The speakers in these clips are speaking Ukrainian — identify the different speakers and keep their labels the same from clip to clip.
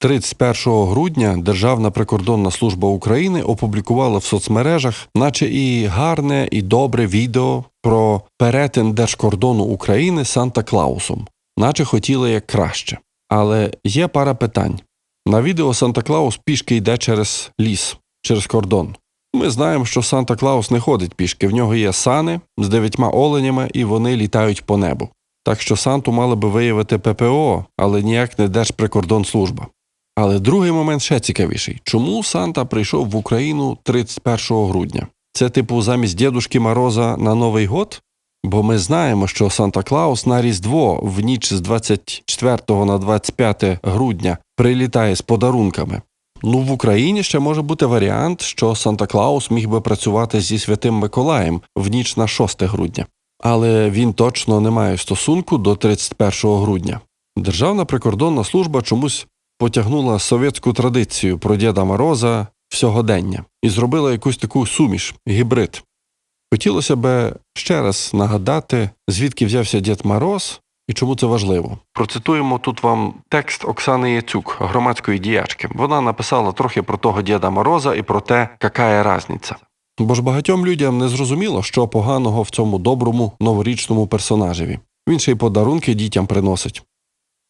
Speaker 1: 31 грудня Державна прикордонна служба України опублікувала в соцмережах, наче і гарне, і добре відео про перетин держкордону України Санта Клаусом, наче хотіли як краще. Але є пара питань. На відео Санта Клаус пішки йде через ліс, через кордон. Ми знаємо, що Санта Клаус не ходить пішки, в нього є сани з дев'ятьма оленями, і вони літають по небу. Так що Санту мали би виявити ППО, але ніяк не Держприкордонслужба. Але другий момент ще цікавіший. Чому Санта прийшов в Україну 31 грудня? Це типу замість Дідушки Мороза на Новий год? Бо ми знаємо, що Санта Клаус на Різдво в ніч з 24 на 25 грудня прилітає з подарунками. Ну, в Україні ще може бути варіант, що Санта Клаус міг би працювати зі Святим Миколаєм в ніч на 6 грудня. Але він точно не має стосунку до 31 грудня. Державна прикордонна служба чомусь потягнула совєтську традицію про Діда Мороза в сьогодення і зробила якусь таку суміш, гібрид. Хотілося б ще раз нагадати, звідки взявся Дід Мороз і чому це важливо. Процитуємо тут вам текст Оксани Яцюк, громадської діячки. Вона написала трохи про того Діда Мороза і про те, яка є разниця. Бо ж багатьом людям не зрозуміло, що поганого в цьому доброму новорічному персонажеві. Він ще й подарунки дітям приносить.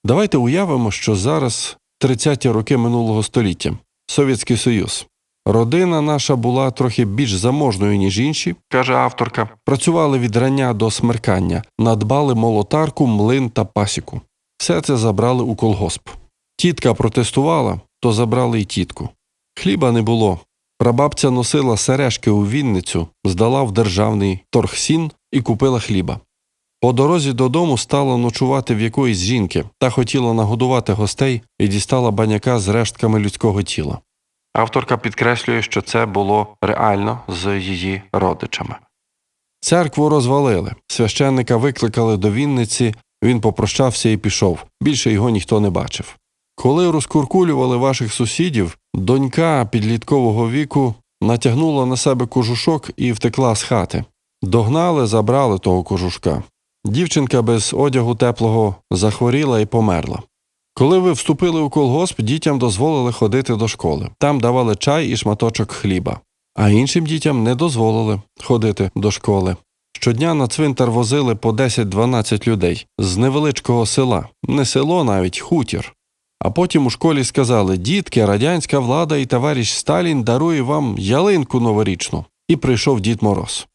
Speaker 1: Давайте уявимо, що зараз 30-ті роки минулого століття Совєтський Союз. Родина наша була трохи більш заможною, ніж інші, каже авторка. Працювали від рання до смеркання, надбали молотарку, млин та пасіку. Все це забрали у колгосп. Тітка протестувала, то забрали й тітку. Хліба не було. Прабабця носила сережки у Вінницю, здала в державний торгсін і купила хліба. По дорозі додому стала ночувати в якоїсь жінки та хотіла нагодувати гостей і дістала баняка з рештками людського тіла. Авторка підкреслює, що це було реально з її родичами. Церкву розвалили. Священника викликали до Вінниці, він попрощався і пішов. Більше його ніхто не бачив. Коли розкуркулювали ваших сусідів, донька підліткового віку натягнула на себе кожушок і втекла з хати. Догнали, забрали того кожушка. Дівчинка без одягу теплого захворіла і померла. Коли ви вступили у колгосп, дітям дозволили ходити до школи. Там давали чай і шматочок хліба, а іншим дітям не дозволили ходити до школи. Щодня на цвинтар возили по 10-12 людей з невеличкого села, не село навіть хутір. А потім у школі сказали: дітки, радянська влада і товариш Сталін дарує вам ялинку новорічну. І прийшов Дід Мороз.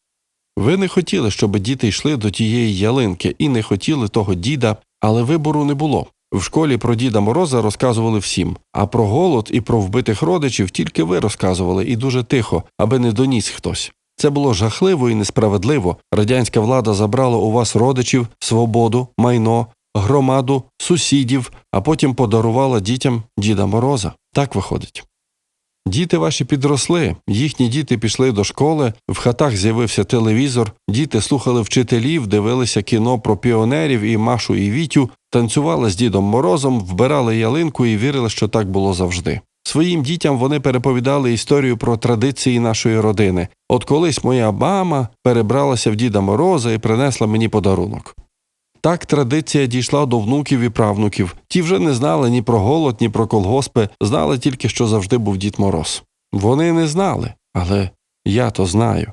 Speaker 1: Ви не хотіли, щоб діти йшли до тієї ялинки, і не хотіли того діда, але вибору не було. В школі про Діда Мороза розказували всім, а про голод і про вбитих родичів тільки ви розказували і дуже тихо, аби не доніс хтось. Це було жахливо і несправедливо. Радянська влада забрала у вас родичів, свободу, майно, громаду, сусідів, а потім подарувала дітям Діда Мороза. Так виходить. Діти ваші підросли, їхні діти пішли до школи, в хатах з'явився телевізор, діти слухали вчителів, дивилися кіно про піонерів і Машу і Вітю, танцювали з Дідом Морозом, вбирали ялинку і вірили, що так було завжди. Своїм дітям вони переповідали історію про традиції нашої родини. От колись моя мама перебралася в Діда Мороза і принесла мені подарунок. Так традиція дійшла до внуків і правнуків. Ті вже не знали ні про голод, ні про колгоспи, знали тільки, що завжди був Дід Мороз. Вони не знали, але я то знаю.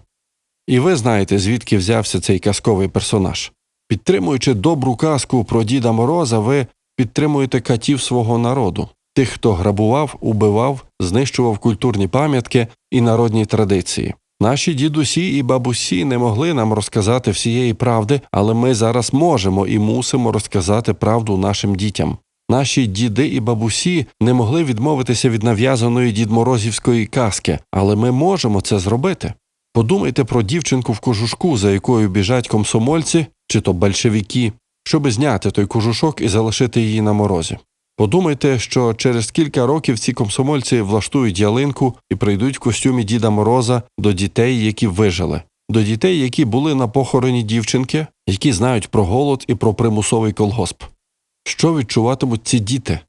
Speaker 1: І ви знаєте, звідки взявся цей казковий персонаж. Підтримуючи добру казку про Діда Мороза, ви підтримуєте катів свого народу, тих, хто грабував, убивав, знищував культурні пам'ятки і народні традиції. Наші дідусі і бабусі не могли нам розказати всієї правди, але ми зараз можемо і мусимо розказати правду нашим дітям. Наші діди і бабусі не могли відмовитися від нав'язаної дідморозівської казки, але ми можемо це зробити. Подумайте про дівчинку в кожушку, за якою біжать комсомольці чи то большевики, щоби зняти той кожушок і залишити її на морозі. Подумайте, що через кілька років ці комсомольці влаштують ялинку і прийдуть в костюмі Діда Мороза до дітей, які вижили, до дітей, які були на похороні дівчинки, які знають про голод і про примусовий колгосп. Що відчуватимуть ці діти?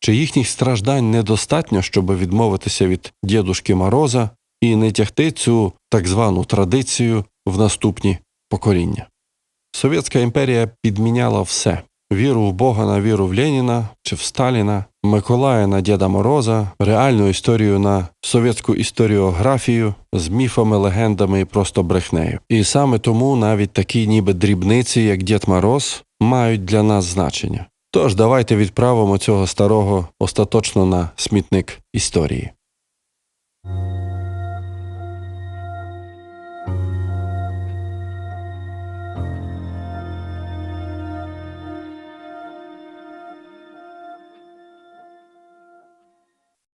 Speaker 1: Чи їхніх страждань недостатньо, щоб відмовитися від дідушки Мороза і не тягти цю так звану традицію в наступні покоління? Совєтська імперія підміняла все віру в Бога на віру в Леніна чи в Сталіна, Миколая на Діда Мороза, реальну історію на совєтську історіографію з міфами, легендами і просто брехнею. І саме тому навіть такі ніби дрібниці, як Дід Мороз, мають для нас значення. Тож давайте відправимо цього старого остаточно на смітник історії.